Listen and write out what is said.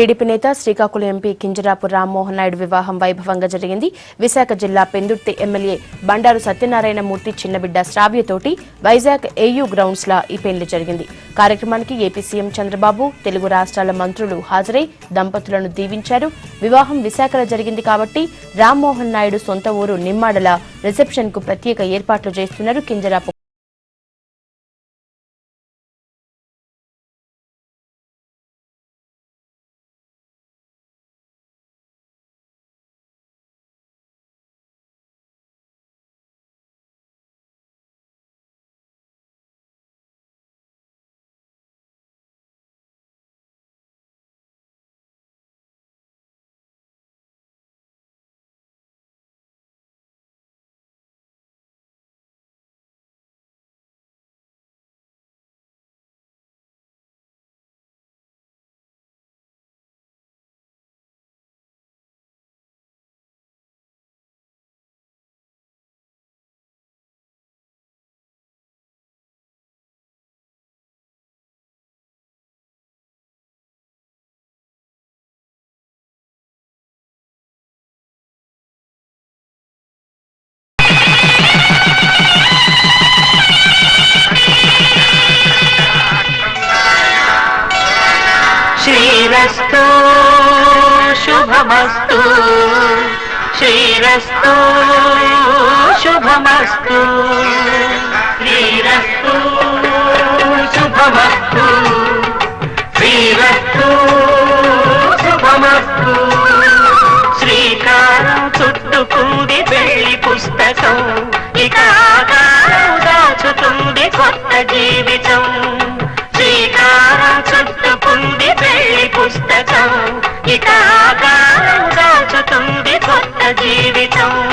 TDP నేత Srikakulam MP Kinjarapu Rammohan Naidu వివాహం వైభవంగా జరిగింది. విశాఖ జిల్లా పెందుర్తి ఎమ్మెల్యే బండారు సత్యనారాయణ మూర్తి చిన్నబిడ్డ శ్రావ్యతోటి వైజాగ్ ఏయూ గ్రౌండ్స్ లా ఈ పెళ్ళి జరిగింది. కార్యక్రమానికి ఏపీ సీఎం చంద్రబాబు తెలుగు రాష్ట్రాల మంత్రులు హాజరై దంపతులను దీవించారు. వివాహం విశాఖలో జరిగింది కాబట్టి రామ్మోహన్ నాయుడు సొంత ఊరు నిమ్మాడల రిసెప్షన్కు ప్రత్యేక ఏర్పాట్లు చేస్తున్నారు కింజరాపు श्रीरस्तो शुभमस्तु श्रीरस्तो शुभमस्तु श्रीरस्तु शुभमस्तु श्रीरस्तु शुभमस्तु జీవితం.